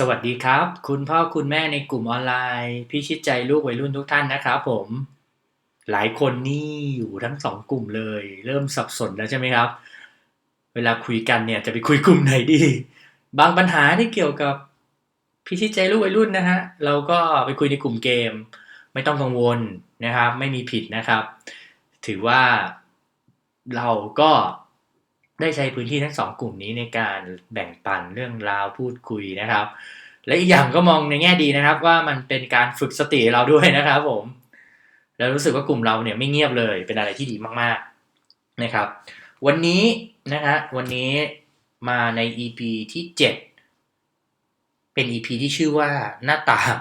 สวัสดีครับ คุณพ่อคุณแม่ในกลุ่มออนไลน์พิชิตใจลูกวัยรุ่นทุกท่านนะครับผม หลายคนนี่อยู่ทั้งสองกลุ่มเลย เริ่มสับสนแล้วใช่ไหมครับ เวลาคุยกันเนี่ยจะไปคุยกลุ่มไหนดี บางปัญหาที่เกี่ยวกับพิชิตใจลูกวัยรุ่นนะฮะเราก็ไปคุยในกลุ่มเกม ไม่ต้องกังวลนะครับ ไม่มีผิดนะครับ ถือว่าเราก็ ได้ใช้พื้นที่ทั้งสองกลุ่มนี้ในการแบ่งปันเรื่องราวพูดคุยนะครับ และอีกอย่างก็มองในแง่ดีนะครับ ว่ามันเป็นการฝึกสติเราด้วยนะครับ ผม แล้วรู้สึกว่ากลุ่มเราเนี่ยไม่เงียบเลยเป็นอะไรที่ดีมากๆนะครับ วันนี้นะฮะวันนี้มาใน EP ที่ 7 เป็น EP ที่ชื่อว่าหน้าต่าง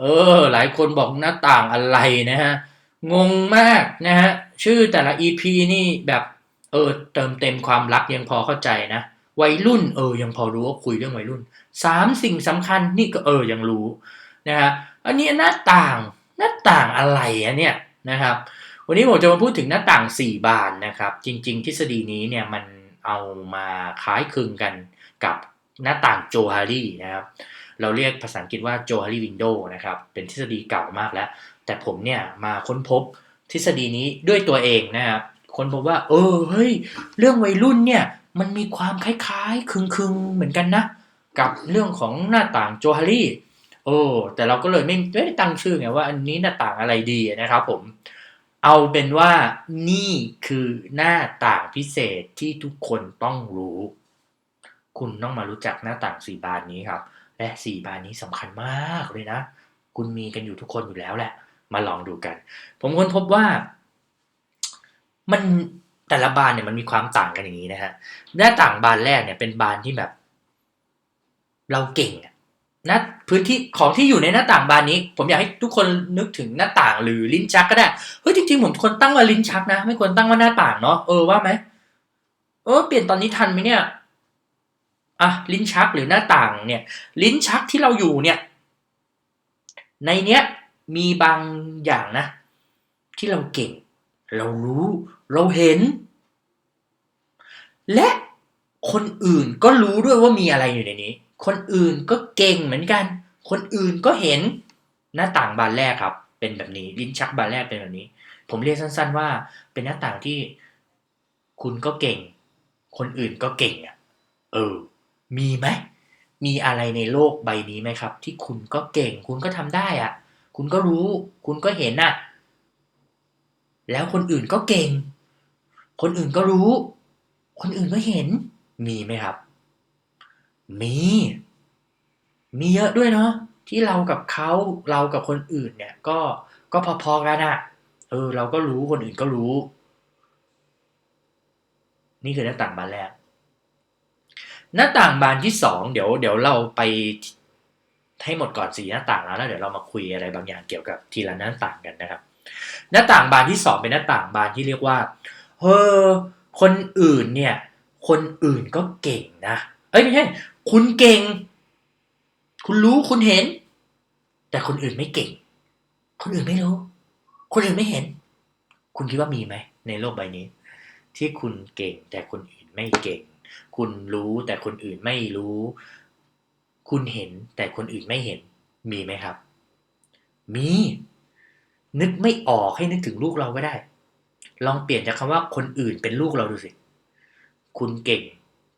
เออ หลายคนบอกหน้าต่างอะไรนะฮะงงมากนะฮะชื่อแต่ละ EP นี่แบบ ออเติมเต็มความรักยังพอเข้าใจนะ วัยรุ่นเออยังพอรู้ว่าคุยเรื่องวัยรุ่นสามสิ่งสำคัญนี่ก็เออยังรู้นะฮะอันนี้หน้าต่างหน้าต่างอะไรอะเนี่ยนะครับวันนี้ผมจะมาพูดถึงหน้าต่าง 4 บานนะครับ จริง ๆ ทฤษฎีนี้เนี่ยมันเอามาคล้ายคลึงกันกับหน้าต่างโจฮารีนะครับเราเรียกภาษาอังกฤษว่าโจฮารีวินโดนะครับเป็นทฤษฎีเก่ามากแล้ว แต่ผมเนี่ยมาค้นพบทฤษฎีนี้ด้วยตัวเองนะครับ ค้นพบว่า เออเฮ้ย เรื่องวัยรุ่นเนี่ย มันมีความคล้ายๆคลึงๆเหมือนกันนะ กับเรื่องของหน้าต่างโจฮารีโอ้แต่เราก็เลยไม่ไม่ได้ตั้งชื่อไงว่าอันนี้หน้าต่างอะไรดีนะครับผม เอาเป็นว่านี่คือหน้าต่างพิเศษที่ทุกคนต้องรู้ คุณต้องมารู้จักหน้าต่างสี่บานนี้ครับ และสี่บานนี้สำคัญมากเลยนะ คุณมีกันอยู่ทุกคนอยู่แล้วแหละ มาลองดูกัน ผมค้นพบว่า มันแต่ละบานเนี่ยมันมีความต่างกันอย่างนี้นะฮะหน้าต่างบานแรกเนี่ยเป็นบานที่แบบ เราเก่งอะนะพื้นที่ของที่อยู่ในหน้าต่างบานนี้ ผมอยากให้ทุกคนนึกถึงหน้าต่างหรือลิ้นชักก็ได้เฮ้ยจริงๆผมควรตั้งว่าลิ้นชักนะไม่ควรตั้งว่าหน้าต่างเนาะเออว่าไหมเออเปลี่ยนตอนนี้ทันไหมเนี่ยอะลิ้นชักหรือหน้าต่างเนี่ย ลิ้นชักที่เราอยู่เนี่ย ในเนี้ยมีบางอย่างนะ ที่เราเก่ง เรารู้ เราเห็น และคนอื่นก็รู้ด้วยว่ามีอะไรอยู่ในนี้ คนอื่นก็เก่งเหมือนกัน คนอื่นก็เห็นหน้าต่างบานแรกครับ เป็นแบบนี้ ลิ้นชักบานแรกเป็นแบบนี้ ผมเรียกสั้น ๆ ว่า เป็นหน้าต่างที่คุณก็เก่ง คนอื่นก็เก่งอะ เออ มีไหม มีอะไรในโลกใบนี้ไหมครับ ที่คุณก็เก่ง คุณก็ทำได้อะ คุณก็รู้ คุณก็เห็นน่ะ แล้วคนอื่นก็เก่ง คนอื่นก็รู้ คนอื่นก็เห็น มีไหมครับ มี มีเยอะด้วยเนาะที่เรากับเขาเรากับคนอื่นเนี่ย ก็ก็พอๆกันอะเออ เราก็รู้คนอื่นก็รู้ นี่คือหน้าต่างบานแรก หน้าต่างบานที่สองเดี๋ยว เดี๋ยวเราไปให้หมดก่อนสีหน้าต่างแล้วแล้วเดี๋ยวเรามาคุยอะไรบางอย่างเกี่ยวกับทีละหน้าต่างกันนะครับ หน้าต่างบานที่สองเป็นหน้าต่างบานที่เรียกว่า เฮ้อคนอื่นเนี่ย คนอื่นก็เก่งนะ เอ้ยไม่ใช่ คุณเก่ง คุณรู้คุณเห็น แต่คนอื่นไม่เก่ง คนอื่นไม่รู้ คนอื่นไม่เห็น คุณคิดว่ามีไหมในโลกใบนี้ ที่คุณเก่ง แต่คนอื่นไม่เก่ง คุณรู้แต่คนอื่นไม่รู้ คุณเห็น แต่คนอื่นไม่เห็น มีไหมครับ มี นึกไม่ออกให้นึกถึงลูกเราก็ได้ ลองเปลี่ยนจากคำว่าคนอื่นเป็นลูกเราดูสิ คุณเก่ง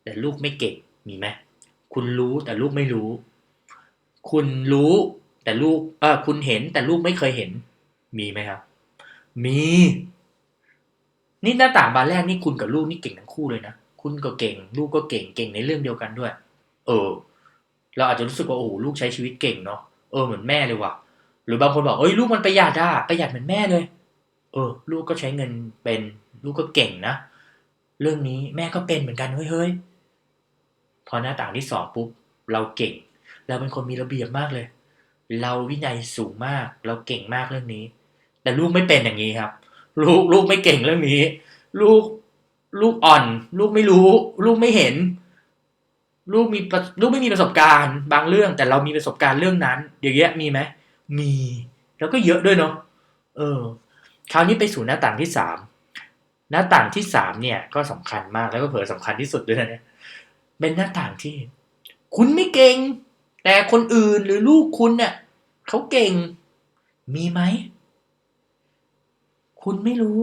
แต่ลูกไม่เก่ง มีไหม คุณรู้แต่ลูกไม่รู้ คุณรู้แต่ลูก เออคุณเห็นแต่ลูกไม่เคยเห็น มีไหมครับ มี นี่หน้าต่างบานแรกนี่คุณกับลูกนี่เก่งทั้งคู่เลยนะ คุณก็เก่ง ลูกก็เก่ง เก่งในเรื่องเดียวกันด้วย เออ เราอาจจะรู้สึกว่าโอ้โหลูกใช้ชีวิตเก่งเนาะ เออเหมือนแม่เลยว่ะ หรือบางคนบอกเอ้ยลูกมันประหยัดอะประหยัดเหมือนแม่เลย เออ ลูกก็ใช้เงินเป็น ลูกก็เก่งนะ เรื่องนี้แม่ก็เป็นเหมือนกันเฮ้ยเฮ้ยพอหน้าต่างที่สองปุ๊บ เราเก่ง เราเป็นคนมีระเบียบมากเลย เราวินัยสูงมาก เราเก่งมากเรื่องนี้ แต่ลูกไม่เป็นอย่างนี้ครับ ลูกลูกไม่เก่งเรื่องนี้ ลูกลูกอ่อน ลูกไม่รู้ ลูกไม่เห็น ลูกมีลูกไม่มีประสบการณ์ บางเรื่อง แต่เรามีประสบการณ์เรื่องนั้นอย่างเงี้ยมีไหมมี แล้วก็เยอะด้วยเนาะเออ คราวนี้ไปสู่หน้าต่างที่สามหน้าต่างที่สามเนี่ยก็สำคัญมากแล้วก็เผลอสำคัญที่สุดด้วยนะเนี่ยเป็นหน้าต่างที่ คุณไม่เก่ง แต่คนอื่นหรือลูกคุณเนี่ยเขาเก่ง มีไหม คุณไม่รู้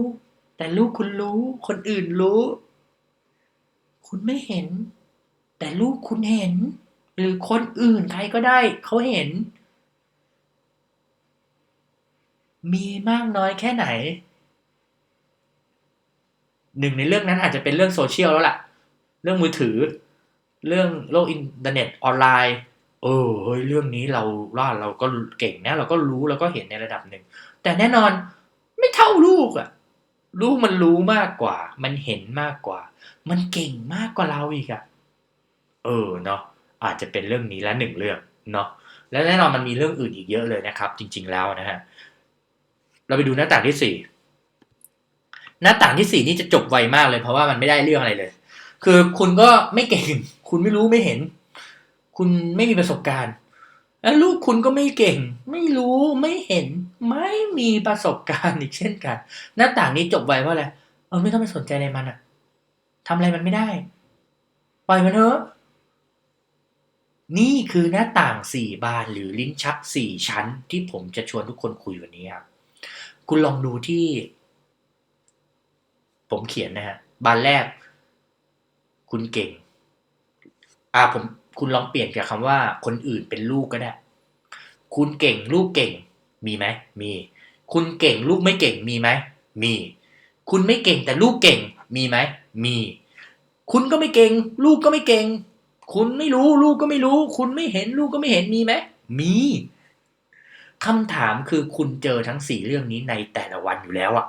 แต่ลูกคุณรู้ คนอื่นรู้ คุณไม่เห็น แต่ลูกคุณเห็น หรือคนอื่นใครก็ได้ เขาเห็น มีมากน้อยแค่ไหน หนึ่งในเรื่องนั้นอาจจะเป็นเรื่องโซเชียลแล้วล่ะ เรื่องมือถือ เรื่องโลกอินเทอร์เน็ตออนไลน์ เออเฮ้ยเรื่องนี้เราว่าเราก็เก่งนะ เราก็รู้เราก็เห็นในระดับหนึ่ง แต่แน่นอนไม่เท่าลูกอะลูกมันรู้มากกว่า มันเห็นมากกว่า มันเก่งมากกว่าเราอีกอะเออเนาะอาจจะเป็นเรื่องนี้ละหนึ่งเรื่องเนาะและแน่นอนมันมีเรื่องอื่นอีกเยอะเลยนะครับ จริง ๆแล้วนะฮะ เราไปดูหน้าต่างที่สี่หน้าต่างที่สี่นี่จะจบไวมากเลย เพราะว่ามันไม่ได้เรื่องอะไรเลย คือคุณก็ไม่เก่ง คุณไม่รู้ไม่เห็น คุณไม่มีประสบการณ์ แล้วลูกคุณก็ไม่เก่ง ไม่รู้ไม่เห็น ไม่มีประสบการณ์อีกเช่นกัน หน้าต่างนี้จบไวเพราะอะไรเออไม่ต้องไปสนใจอะไรมันอะทำอะไรมันไม่ได้ ปล่อยมันเถอะนี่คือหน้าต่างสี่บานหรือลิ้นชักสี่ชั้นที่ผมจะชวนทุกคนคุยวันนี้ครับ คุณลองดูที่ ผมเขียนนะฮะบานแรก คุณเก่ง อ่าผมคุณลองเปลี่ยนจากคำว่า คนอื่นเป็นลูกก็ได้ คุณเก่งลูกเก่ง มีไหมมี คุณเก่งลูกไม่เก่งมีไหมมี คุณไม่เก่งแต่ลูกเก่ง มีไหมมี คุณก็ไม่เก่ง ลูกก็ไม่เก่ง คุณไม่รู้ ลูกก็ไม่รู้ คุณไม่เห็น ลูกก็ไม่เห็นมีไหมมี คำถามคือคุณเจอทั้งสี่เรื่องนี้ในแต่ละวันอยู่แล้วอะ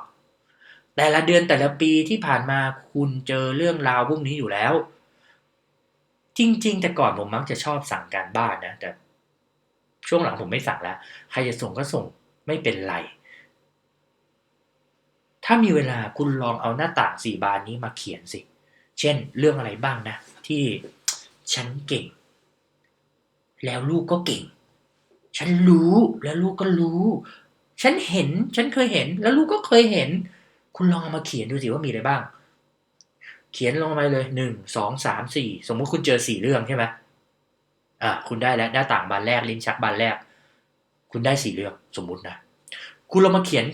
แต่ละเดือนแต่ละปีที่ผ่านมาคุณเจอเรื่องราวพวกนี้อยู่แล้ว จริง ๆ แต่ก่อนผมมักจะชอบสั่งการบ้านนะ แต่ ช่วงหลังผมไม่สั่งแล้ว ใครจะส่งก็ส่งไม่เป็นไร ถ้ามีเวลาคุณลองเอาหน้าต่างสี่บานนี้มาเขียนสิ เช่น เรื่องอะไรบ้างนะ ที่ฉันเก่ง แล้วลูกก็เก่ง ฉันรู้แล้วลูกก็รู้ ฉันเห็น ฉันเคยเห็น แล้วลูกก็เคยเห็น คุณลองเอามาเขียนดูสิว่ามีอะไรบ้าง เขียนลงมาเลยหนึ่งสองสามสี่สมมุติคุณเจอสี่เรื่องใช่ไหมอ่าคุณได้แล้วหน้าต่างบานแรกลิ้นชักบานแรก คุณได้สี่เรื่องสมมุตินะคุณลองมาเขียน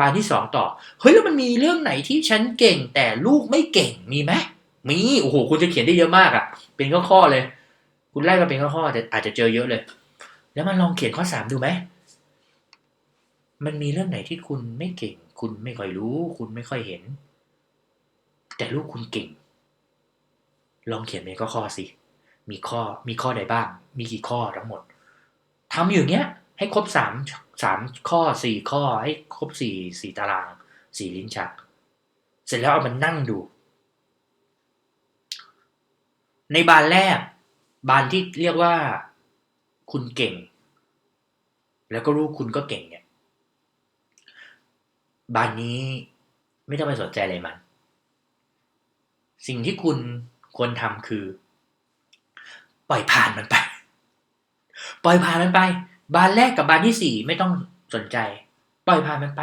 บานที่สองต่อ เฮ้ยแล้วมันมีเรื่องไหนที่ฉันเก่งแต่ลูกไม่เก่งมีไหมมีโอ้โหคุณจะเขียนได้เยอะมากอะ่ะ เป็นข้อข้อๆเลย คุณไล่มาเป็นข้อข้อๆแต่อาจจะเจอเยอะเลย แล้วมันลองเขียนข้อสามดูไหม มันมีเรื่องไหนที่คุณไม่เก่ง คุณไม่ค่อยรู้ คุณไม่ค่อยเห็น แต่ลูกคุณเก่ง ลองเขียนเป็นข้อข้อสิ มีข้อ มีข้อใดบ้าง มีกี่ข้อทั้งหมดทำอยู่เนี้ย ให้ครบสามสามข้อสี่ข้อ ให้ครบสี่สี่ตาราง สี่ลิ้นชัก เสร็จแล้วเอามันนั่งดู ในบานแรก บานที่เรียกว่า คุณเก่ง แล้วก็ลูกคุณก็เก่งเนี่ยบานนี้ไม่ต้องไปสนใจอะไรมัน สิ่งที่คุณควรทำคือ ปล่อยผ่านมันไป ปล่อยผ่านมันไป บานแรกกับบานที่สี่ไม่ต้องสนใจ ปล่อยผ่านมันไป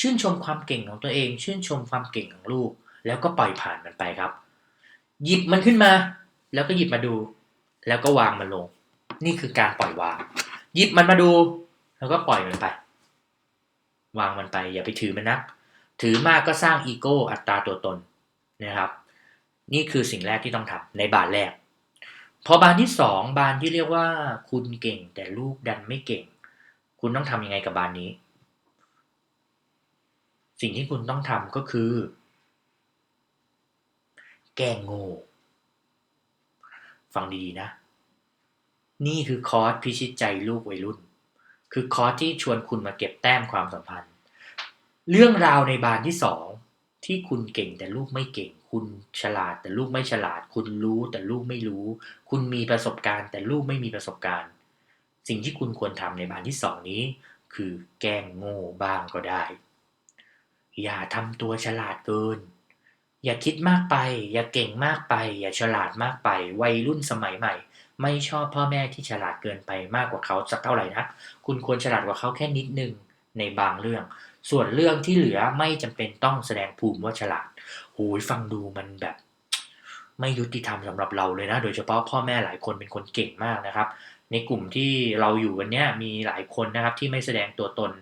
ชื่นชมความเก่งของตัวเอง ชื่นชมความเก่งของลูก แล้วก็ปล่อยผ่านมันไปครับ หยิบมันขึ้นมา แล้วก็หยิบมาดู แล้วก็วางมันลง นี่คือการปล่อยวาง หยิบมันมาดู แล้วก็ปล่อยมันไป วางมันไป อย่าไปถือมันนัก ถือมากก็สร้างอีโก้อัตราตัวตนนะครับ นี่คือสิ่งแรกที่ต้องทำในบานแรก พอบานที่สองบานที่เรียกว่า คุณเก่งแต่ลูกดันไม่เก่ง คุณต้องทำยังไงกับบานนี้ สิ่งที่คุณต้องทำก็คือ แก้งโง่ฟังดีๆนะ นี่คือคอร์สพิชิตใจลูกวัยรุ่น คือคอร์สที่ชวนคุณมาเก็บแต้มความสัมพันธ์ เรื่องราวในบานที่สองที่คุณเก่งแต่ลูกไม่เก่ง คุณฉลาดแต่ลูกไม่ฉลาด คุณรู้แต่ลูกไม่รู้ คุณมีประสบการณ์ แต่ลูกไม่มีประสบการณ์ สิ่งที่คุณควรทำในบานที่สองนี้ คือแกล้งโง่บ้างก็ได้ อย่าทำตัวฉลาดเกิน อย่าคิดมากไป อย่าเก่งมากไป อย่าฉลาดมากไป วัยรุ่นสมัยใหม่ ไม่ชอบพ่อแม่ที่ฉลาดเกินไปมากกว่าเขาสักเท่าไหร่นะคุณควรฉลาดกว่าเขาแค่นิดนึงในบางเรื่อง ส่วนเรื่องที่เหลือไม่จำเป็นต้องแสดงภูมิว่าฉลาดโหยฟังดูมันแบบ ไม่ยุติธรรมสำหรับเราเลยนะ โดยเฉพาะพ่อแม่หลายคนเป็นคนเก่งมากนะครับ ในกลุ่มที่เราอยู่กันเนี่ยมีหลายคนนะครับที่ไม่แสดงตัวตน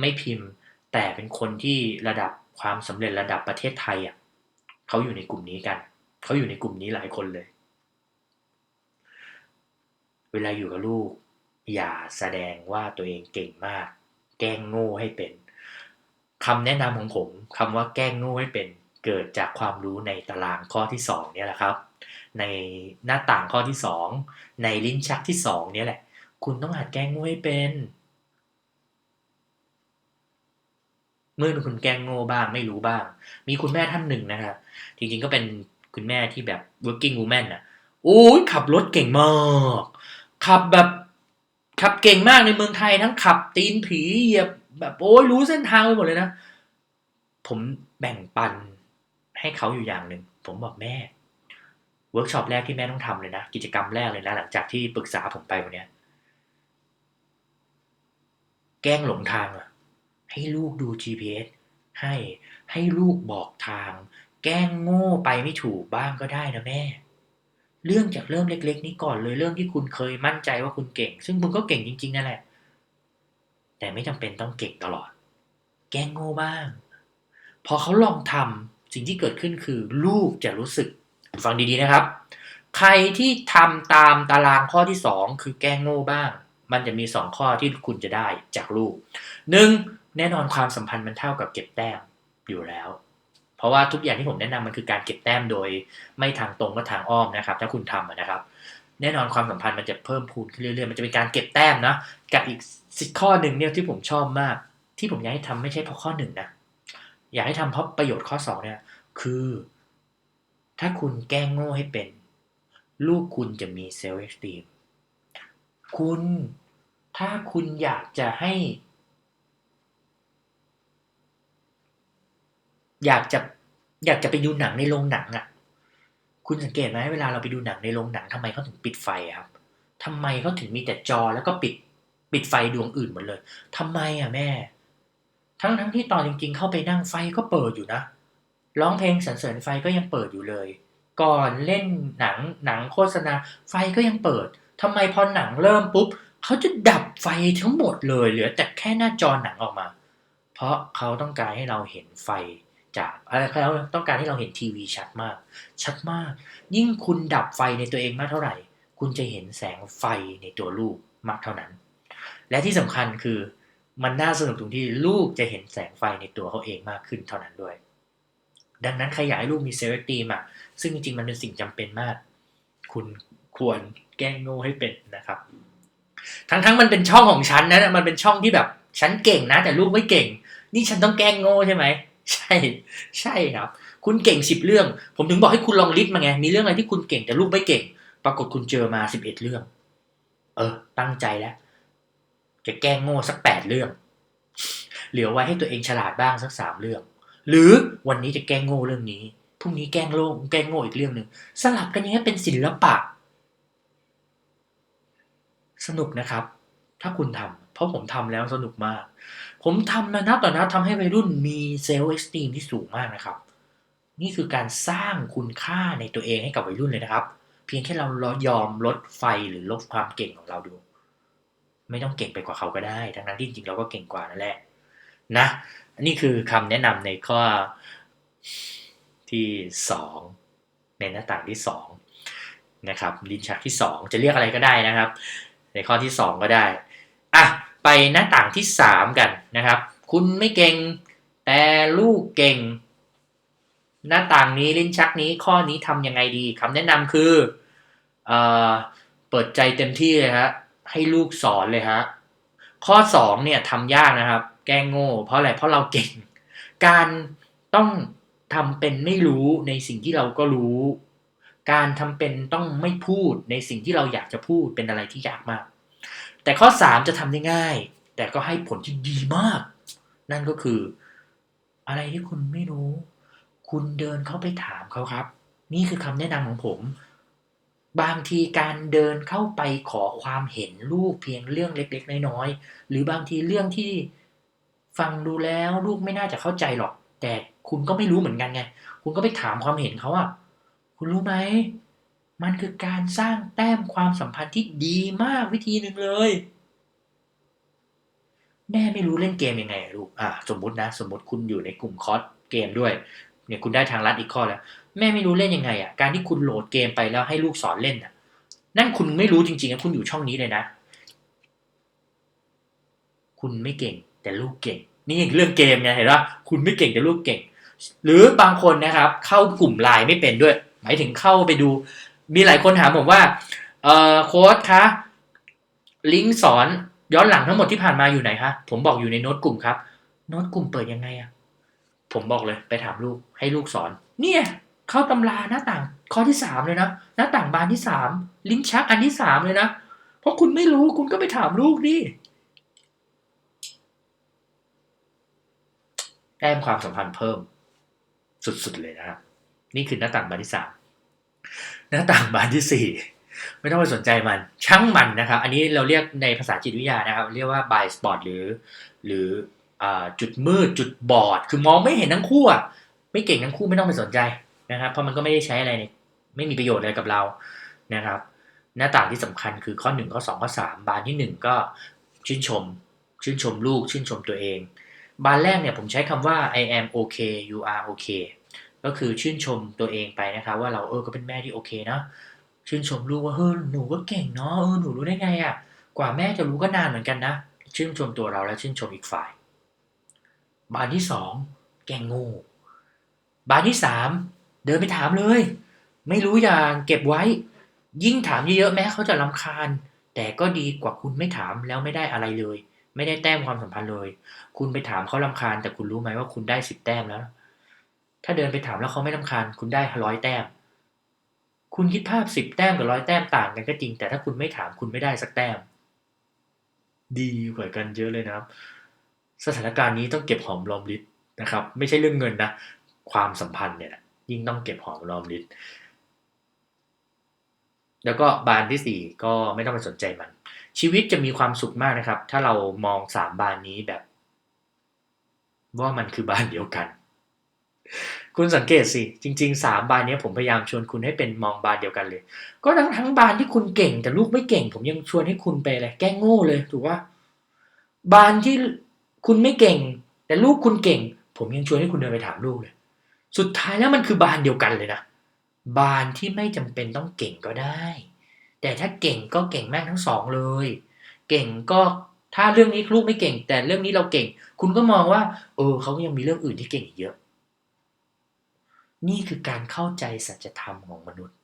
ไม่พิมพ์ แต่เป็นคนที่ระดับความสำเร็จระดับประเทศไทยอะเขาอยู่ในกลุ่มนี้กัน เขาอยู่ในกลุ่มนี้หลายคนเลย เวลาอยู่กับลูก อย่าแสดงว่าตัวเองเก่งมาก แกล้งโง่ให้เป็นคำแนะนำของผมคำว่าแกล้งโง่ให้เป็นเกิดจากความรู้ในตารางข้อที่สองเนี่ยแหละครับ ในหน้าต่างข้อที่สองในลิ้นชักที่สองเนี่ยแหละ คุณต้องหัดแกล้งโง่ให้เป็น เมื่อคุณแกล้งโง่บ้างไม่รู้บ้าง มีคุณแม่ท่านหนึ่งนะครับจริงๆก็เป็นคุณแม่ที่แบบ working woman อะโอ้ยขับรถเก่งมาก ขับแบบขับเก่งมากในเมืองไทยทั้งขับตีนผีเหยียบแบบโอ้ยรู้เส้นทางไปหมดเลยนะ ผมแบ่งปันให้เขาอยู่อย่างหนึ่ง ผมบอกแม่เวิร์กช็อปแรกที่แม่ต้องทำเลยนะ กิจกรรมแรกเลยนะ หลังจากที่ปรึกษาผมไปวันนี้แกล้งหลงทางอะให้ลูกดู GPS ให้ให้ลูกบอกทาง แกล้งโง่ไปไม่ถูกบ้างก็ได้นะแม่ เรื่องจากเริ่มเล็ก ๆ นี้ก่อนเลยเรื่องที่คุณเคยมั่นใจว่าคุณเก่ง ซึ่งคุณก็เก่งจริง ๆ นั่นแหละ แต่ไม่จำเป็นต้องเก่งตลอด แกล้งโง่บ้าง พอเขาลองทำสิ่งที่เกิดขึ้นคือ ลูกจะรู้สึก ฟังดีๆนะครับ ใครที่ทำตามตารางข้อที่สองคือแกล้งโง่บ้าง มันจะมีสองข้อที่คุณจะได้จากลูกหนึ่งแน่นอนความสัมพันธ์มันเท่ากับเก็บแต้มอยู่แล้ว ราะว่าทุกอย่างที่ผมแนะนำมันคือการเก็บแต้มโดย ไม่ทางตรงก็ทางอ้อมนะครับ ถ้าคุณทำนะครับ แน่นอนความสัมพันธ์มันจะเพิ่มพูนขึ้นเรื่อยๆ มันจะเป็นการเก็บแต้มนะกับอีกสิข้อหนึ่งเนี่ยที่ผมชอบมาก ที่ผมอยากให้ทำไม่ใช่เพราะข้อหนึ่งนะอยากให้ทำเพราะประโยชน์ข้อสองเนี่ยคือ ถ้าคุณแกล้งโง่ให้เป็น ลูกคุณจะมีเซลล์เอ็กซ์ตีมคุณถ้าคุณอยากจะให้ อยากจะอยากจะไปดูหนังในโรงหนังอะ่ะ คุณสังเกตไหมเวลาเราไปดูหนังในโรงหนังทำไมเขาถึงปิดไฟครับทำไมเขาถึงมีแต่จอแล้วก็ปิดปิดไฟดวงอื่นหมดเลยทำไมอะแม่ ทั้งทั้งที่ตอนจริง ๆ เข้าไปนั่งไฟก็เปิดอยู่นะ ร้องเพลงสรรเสริญไฟก็ยังเปิดอยู่เลย ก่อนเล่นหนังหนังโฆษณาไฟก็ยังเปิดทำไมพอหนังเริ่มปุ๊บเขาจะดับไฟทั้งหมดเลย เหลือแต่แค่หน้าจอหนังออกมา เพราะเขาต้องการให้เราเห็นไฟ จากอะไรเขาต้องการให้เราเห็นทีวีชัดมาก ชัดมาก ยิ่งคุณดับไฟในตัวเองมากเท่าไหร่ คุณจะเห็นแสงไฟในตัวลูกมากเท่านั้น และที่สำคัญคือมันน่าสนุกตรงที่ลูกจะเห็นแสงไฟในตัวเขาเองมากขึ้นเท่านั้นด้วย ดังนั้นใครอยากให้ลูกมีเซลล์ตีมอะซึ่งจริงๆมันเป็นสิ่งจำเป็นมาก คุณควรแกล้งโง่ให้เป็นนะครับ ทั้งๆมันเป็นช่องของฉันนะมันเป็นช่องที่แบบฉันเก่งนะ แต่ลูกไม่เก่ง นี่ฉันต้องแกล้งโง่ใช่ไหม ใช่ ใช่ครับ คุณเก่งสิบเรื่อง ผมถึงบอกให้คุณลองลิสต์มาไง มีเรื่องอะไรที่คุณเก่งแต่ลูกไม่เก่ง ปรากฏคุณเจอมาสิบเอ็ดเรื่อง เออ ตั้งใจแล้ว จะแก้งโง่สักแปดเรื่อง เหลือไว้ให้ตัวเองฉลาดบ้างสักสามเรื่อง หรือวันนี้จะแก้งโง่เรื่องนี้ พรุ่งนี้แก้งโล่แก้งโง่อีกเรื่องหนึ่ง สลับกันอย่างนี้เป็นศิลปะ สนุกนะครับ ถ้าคุณทำ เพราะผมทำแล้วสนุกมาก ผมทำนะนับต่อนับทำให้วัยรุ่นมีเซลล์เอ็กซ์ตีมที่สูงมากนะครับ นี่คือการสร้างคุณค่าในตัวเองให้กับวัยรุ่นเลยนะครับ เพียงแค่เรายอมลดไฟหรือลดความเก่งของเราดู ไม่ต้องเก่งไปกว่าเขาก็ได้ ทั้งนั้นที่จริงเราก็เก่งกว่านั่นแหละนะนี่คือคำแนะนำในข้อที่สองในหน้าต่างที่สองนะครับลิ้นชักที่สองจะเรียกอะไรก็ได้นะครับ ในข้อที่สองก็ได้อะ ไปหน้าต่างที่สามกันนะครับ คุณไม่เก่งแต่ลูกเก่ง หน้าต่างนี้ลิ้นชักนี้ข้อนี้ทำยังไงดีคำแนะนำคือเอเปิดใจเต็มที่เลยฮะให้ลูกสอนเลยฮะข้อสองเนี่ยทำยากนะครับ แก้งโง่ เพราะอะไรเพราะเราเก่ง การต้องทำเป็นไม่รู้ในสิ่งที่เราก็รู้ การทำเป็นต้องไม่พูดในสิ่งที่เราอยากจะพูดเป็นอะไรที่ยากมาก แต่ข้อสามจะทำได้ง่าย แต่ก็ให้ผลที่ดีมาก นั่นก็คือ อะไรที่คุณไม่รู้ คุณเดินเข้าไปถามเขาครับ นี่คือคำแนะนำของผม บางทีการเดินเข้าไปขอความเห็นลูกเพียงเรื่องเล็กๆ น้อยๆ หรือบางทีเรื่องที่ฟังดูแล้วลูกไม่น่าจะเข้าใจหรอก แต่คุณก็ไม่รู้เหมือนกันไง คุณก็ไปถามความเห็นเขาอะคุณรู้ไหม มันคือการสร้างแต้มความสัมพันธ์ที่ดีมากวิธีหนึ่งเลย แม่ไม่รู้เล่นเกมยังไงลูกอ่าสมมตินะ สมมติคุณอยู่ในกลุ่มคอร์สเกมด้วย เนี่ยคุณได้ทางลัดอีกข้อแล้ว แม่ไม่รู้เล่นยังไงอะการที่คุณโหลดเกมไปแล้วให้ลูกสอนเล่นอะ นั่นคุณไม่รู้จริงๆนะคุณอยู่ช่องนี้เลยนะ คุณไม่เก่งแต่ลูกเก่ง นี่เรื่องเกมไงเห็นปะคุณไม่เก่งแต่ลูกเก่ง หรือบางคนนะครับ เข้ากลุ่มไลน์ไม่เป็นด้วย หมายถึงเข้าไปดู มีหลายคนถามผมว่าเอ่อโค้ดคะลิงก์สอนย้อนหลังทั้งหมดที่ผ่านมาอยู่ไหนคะผมบอกอยู่ในโน้ตกลุ่มครับ โน้ตกลุ่มเปิดยังไงอะผมบอกเลยไปถามลูกให้ลูกสอน เนี่ยเข้าตำราหน้าต่างข้อที่สามเลยนะหน้าต่างบานที่สามลิ้นชักอันที่สามเลยนะเพราะคุณไม่รู้คุณก็ไปถามลูกดิแต้มความสัมพันธ์เพิ่ม สุดๆเลยนะครับนี่คือหน้าต่างบานที่สาม หน้าต่างบานที่สี่ไม่ต้องไปสนใจมัน ช่างมันนะครับ อันนี้เราเรียกในภาษาจิตวิทยานะครับ เรียกว่า blind spot หรือ หรือจุดมืดจุดบอด คือมองไม่เห็นทั้งคู่อะไม่เก่งทั้งคู่ไม่ต้องไปสนใจนะครับ เพราะมันก็ไม่ได้ใช้อะไรในไม่มีประโยชน์อะไรกับเรานะครับ หน้าต่างที่สำคัญคือข้อ 1 ข้อ 2 ข้อ 3 บานที่ 1 ก็ชื่นชม ชื่นชมลูก ชื่นชมตัวเอง บานแรกเนี่ยผมใช้คำว่า I am okay you are okay ก็คือชื่นชมตัวเองไปนะครับว่าเราเออก็เป็นแม่ที่โอเคนะชื่นชมลูกว่าเฮ้ยหนูก็เก่งเนาะเออหนูรู้ได้ไงอะ่ะกว่าแม่จะรู้ก็นานเหมือนกันนะ ชื่นชมตัวเราและชื่นชมอีกฝ่าย บานที่สองแกงงู บานที่สามเดินไปถามเลย ไม่รู้อย่างเก็บไว้ ยิ่งถามเยอะๆแม้เขาจะลำคาญ แต่ก็ดีกว่าคุณไม่ถามแล้วไม่ได้อะไรเลย ไม่ได้แต้มความสัมพันธ์เลย คุณไปถามเขาลำคาญ แต่คุณรู้ไหมว่าคุณได้สิบแต้มแล้ว ถ้าเดินไปถามแล้วเขาไม่ลำคาญคุณได้ร้อยแต้ม คุณคิดภาพสิบแต้มกับร้อยแต้มต่างกันก็จริง แต่ถ้าคุณไม่ถามคุณไม่ได้สักแต้ม ดีกว่ากันเยอะเลยนะครับ สถานการณ์นี้ต้องเก็บหอมรอมริบนะครับ ไม่ใช่เรื่องเงินนะ ความสัมพันธ์เนี่ยยิ่งต้องเก็บหอมรอมริบแล้วก็บานที่สี่ก็ไม่ต้องไปสนใจมัน ชีวิตจะมีความสุขมากนะครับ ถ้าเรามองสามบานนี้แบบ ว่ามันคือบานเดียวกัน คุณสังเกตสิ จริงๆสามบานนี้ผมพยายามชวนคุณให้เป็นมองบานเดียวกันเลย ก็ทั้งทั้งบานที่คุณเก่งแต่ลูกไม่เก่ง ผมยังชวนให้คุณไปอะไรแก้โง่เลยถูกว่าบานที่คุณไม่เก่ง แต่ลูกคุณเก่ง ผมยังชวนให้คุณเดินไปถามลูกเลย สุดท้ายแล้วมันคือบานเดียวกันเลยนะ บานที่ไม่จำเป็นต้องเก่งก็ได้ แต่ถ้าเก่งก็เก่งแม่งทั้งสองเลย เก่งก็ถ้าเรื่องนี้ลูกไม่เก่ง แต่เรื่องนี้เราเก่ง คุณก็มองว่า เออเขายังมีเรื่องอื่นที่เก่งอีกเยอะ นี่คือการเข้าใจสัจธรรมของมนุษย์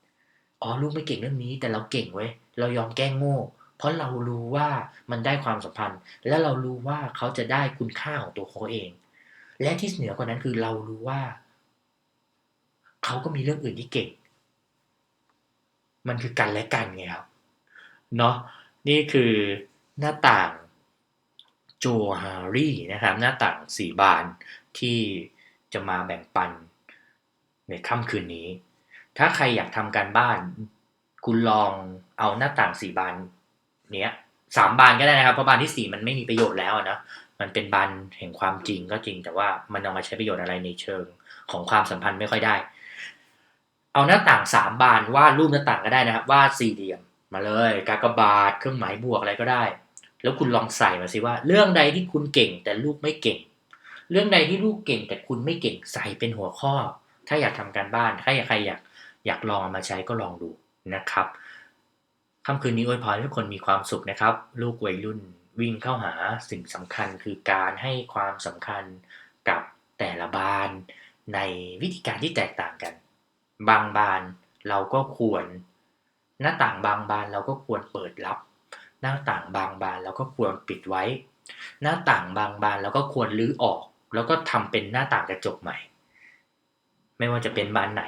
อ๋อลูกไม่เก่งเรื่องนี้แต่เราเก่งเว้ย เรายอมแก้งโง่ เพราะเรารู้ว่ามันได้ความสัมพันธ์ และเรารู้ว่าเขาจะได้คุณค่าของตัวเขาเอง และที่เหนือกว่านั้นคือเรารู้ว่า เขาก็มีเรื่องอื่นที่เก่ง มันคือกันและกันไงครับ เนาะนี่คือหน้าต่างโจฮารีนะครับ หน้าต่างสีบานที่จะมาแบ่งปัน ในค่ำคืนนี้ ถ้าใครอยากทำการบ้าน คุณลองเอาหน้าต่างสี่บานเนี้ยสามบานก็ได้นะครับ เพราะบานที่สี่มันไม่มีประโยชน์แล้วนะมันเป็นบานแห่งความจริงก็จริง แต่ว่ามันเอามาใช้ประโยชน์อะไรในเชิงของความสัมพันธ์ไม่ค่อยได้ เอาหน้าต่างสามบานวาดรูปหน้าต่างก็ได้นะครับวาดสี่เหลี่ยมมาเลย กากบาทเครื่องหมายบวกอะไรก็ได้ แล้วคุณลองใส่มาสิว่า เรื่องใดที่คุณเก่งแต่ลูกไม่เก่ง เรื่องใดที่ลูกเก่งแต่คุณไม่เก่งใส่เป็นหัวข้อ ถ้าอยากทำการบ้านถ้าอยากใครอยากอยากลองเอามาใช้ก็ลองดูนะครับค่ำคืนนี้อวยพรให้ทุกคนมีความสุขนะครับ ลูกวัยรุ่นวิ่งเข้าหาสิ่งสำคัญคือการให้ความสำคัญกับแต่ละบานในวิธีการที่แตกต่างกัน บางบานเราก็ควร หน้าต่างบางบานเราก็ควรเปิดรับ หน้าต่างบางบานเราก็ควรปิดไว้ หน้าต่างบางบานเราก็ควรรื้อออก แล้วก็ทำเป็นหน้าต่างกระจกใหม่ ไม่ว่าจะเป็นบานไหน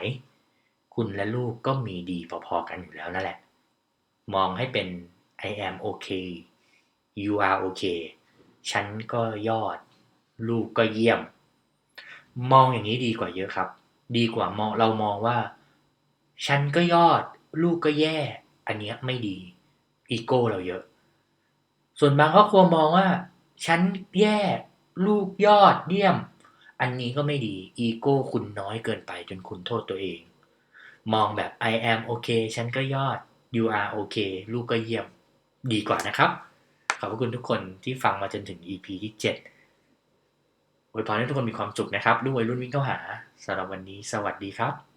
คุณและลูกก็มีดีพอๆกันอยู่แล้วนั่นแหละ มองให้เป็น I am okay you are okay ฉันก็ยอด ลูกก็เยี่ยม มองอย่างนี้ดีกว่าเยอะครับ ดีกว่ามองเรามองว่า ฉันก็ยอด ลูกก็แย่ อันเนี้ยไม่ดี อีโก้เราเยอะ ส่วนบางครอบครัวมองว่า ฉันแย่ ลูกยอดเยี่ยม อันนี้ก็ไม่ดี อีโก้คุณน้อยเกินไปจนคุณโทษตัวเอง มองแบบ I am okay ฉันก็ยอด you are okay ลูกก็เยี่ยม ดีกว่านะครับ ขอบพระคุณทุกคนที่ฟังมาจนถึง EP ที่ 7อวยพรให้ทุกคนมีความสุขนะครับลูกวัยรุ่นวิ่งเข้าหาสำหรับวันนี้ สวัสดีครับ